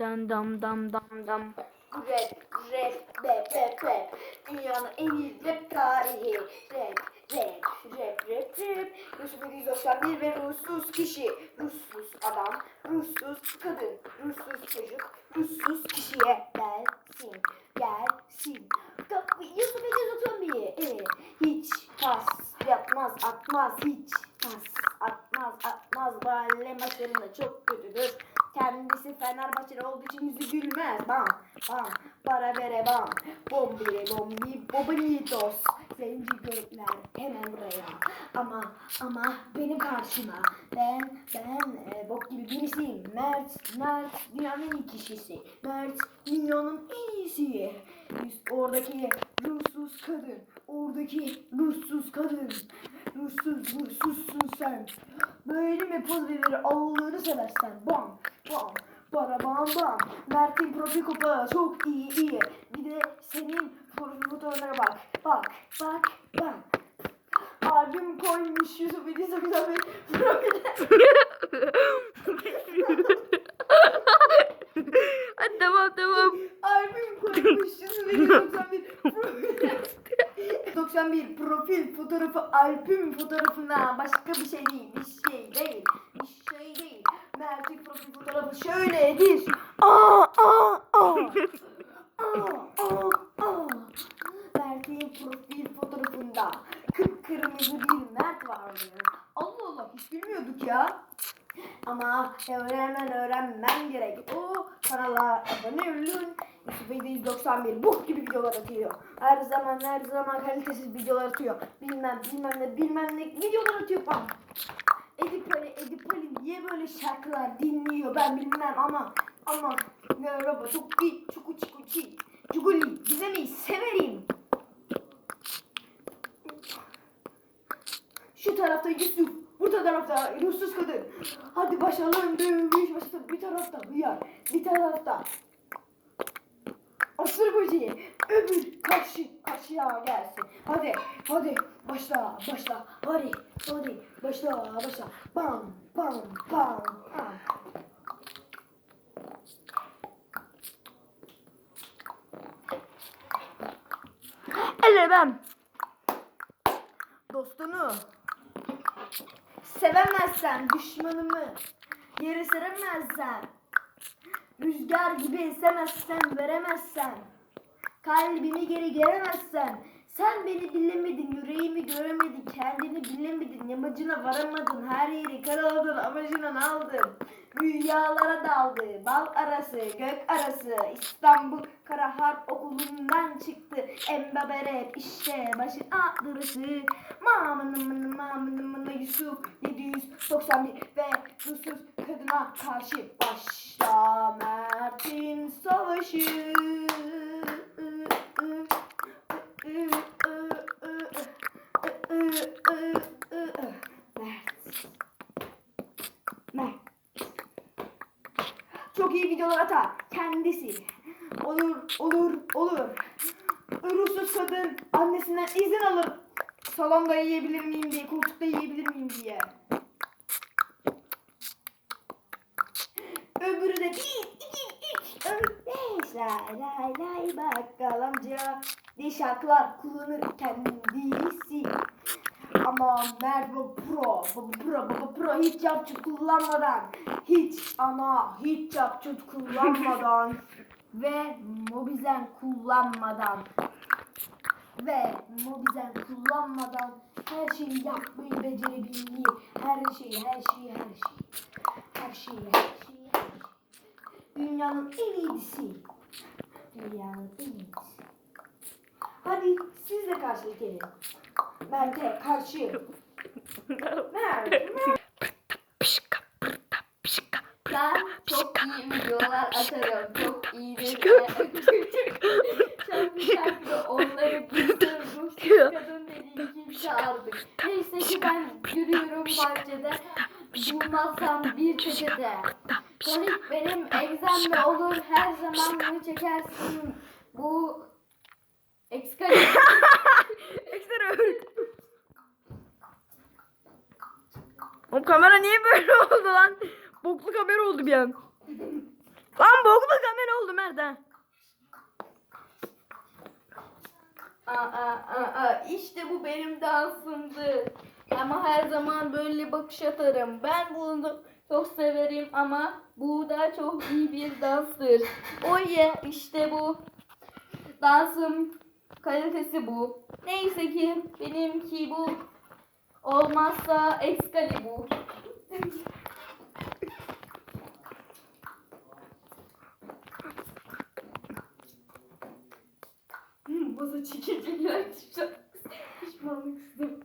Dan dam dam dam dam. Rap, rap, rap, rap, rap. Dünyanın en iyi rap tarihi. Rap, rap, rap, rap, rap. Yusuf 791 ve ruhsuz kişi. Ruhsuz adam, ruhsuz kadın, ruhsuz çocuk, ruhsuz kişiye gelsin, gelsin. Yusuf 791. Evet, hiç pas yapmaz, atmaz, hiç pas atmaz, atmaz. Mahalle maçlarında çok kötüdür. Kendisi Fenerbahçeli olduğu için yüzü gülmez. Bam, bam, para vere bam. Bombire bombi, bobanitos. Zenci gökler hemen buraya. Ama, ama benim karşıma. Ben, ben e, bok gibi birisiyim. Mert, Mert dünyanın iyi kişisi. Mert dünyanın en iyisi. Oradaki ruhsuz kadın. Oradaki ruhsuz kadın. Ruhsuz, ruhsuzsun sen. Böyle mi poz verir Allah'ını seversen. Bam, bam, bara bam bam. Mert'in profil kapağı çok iyi iyi. Bir de senin profil fotoğrafına bak. Bak, bak, bak. Albüm koymuş Yusuf Edis güzel bir profile. Hadi tamam tamam. Albüm koymuş Yusuf Edis 91 profile. 91 profil fotoğrafı albüm fotoğrafına başka bir şey değil, bir şey değil, bir şey değil. Mert'in profil fotoğrafı şöyledir. Aa, aa, aa. Aa, aa, aa. Mert'in profil fotoğrafında kıpkırmızı bir Mert vardı. Allah Allah hiç bilmiyorduk ya. Ama öğrenmen öğrenmen gerek. O kanala abone olun. YouTube 191 bu gibi videolar atıyor. Her zaman her zaman kalitesiz videolar atıyor. Bilmem bilmem ne bilmem ne videolar atıyor falan. Edip Ali, Edip Ali niye böyle şarkılar dinliyor ben bilmem ama ama merhaba çok iyi çok uçi uçi Cuguli bize mi severim. Şu tarafta Yusuf, bu tarafta Yusuf kadın. Hadi başlayalım dövüş başlasın. Bir tarafta hıyar, bir tarafta Asır böceği, öbür karşı karşıya gelsin. Hadi, hadi başla, başla. Hadi, hadi başla, başla. Bam, bam, bam. bam. Ellemem. dostunu sevemezsen düşmanımı yere seremezsen rüzgar gibi esemezsen veremezsen kalbimi geri gelemezsen sen beni dinlemedin, yüreğimi göremedin, kendini bilemedin, yamacına varamadın, her yeri karaladın, amacından aldın. Rüyalara daldı, bal arası, gök arası, İstanbul Kara Harp Okulu'ndan çıktı. Embabere işte başın ağrısı. Mamını mını mamını mını Yusuf 791 ve Yusuf kadına karşı başla Mert'in savaşı. Çok iyi videolar atar. Kendisi. Olur, olur, olur. Ruhsuz kadın annesinden izin alır. Salonda yiyebilir miyim diye, koltukta yiyebilir miyim diye. Öbürü de bir, iki, üç, dört, beş. Lay lay lay bakkal amca. diye şarkılar kullanır kendisi. Ama Merve Pro, baba Pro, baba Pro hiç yapçı kullanmadan, hiç ama hiç yapçı kullanmadan ve Mobizen kullanmadan ve Mobizen kullanmadan her şeyi yapmayı becerebiliyor. Her şeyi, her şeyi, her şeyi. Her şeyi, her şeyi, her şeyi. Dünyanın en iyisi. Dünyanın en iyisi. Hadi siz de karşılık gelin. Mert'e karşı. Mert, Mert. Pişka pırta pişka Ben çok iyi videolar atarım. Çok iyidir. Şarkı şarkı onları ruhsuz kadın dediği kim çağırdık. Neyse ki ben yürüyorum bahçede. Bulmazsam bir köşede. Tonik benim egzemle olur. Her zaman bunu çekersin. Bu Excalibur. Ekstra örgü. Oğlum kamera niye böyle oldu lan? Boklu kamera oldu bir an. Lan boklu cömert ha. Aa, aa, aa, aa, işte bu benim dansımdı. Ama her zaman böyle bakış atarım. Ben bunu çok severim ama bu da çok iyi bir danstır. Oh yeah, işte bu. Dansım kalitesi bu. Neyse ki benimki bu. Olmazsa Excalibur. Baza çekecekler. Pişmanlık istedim.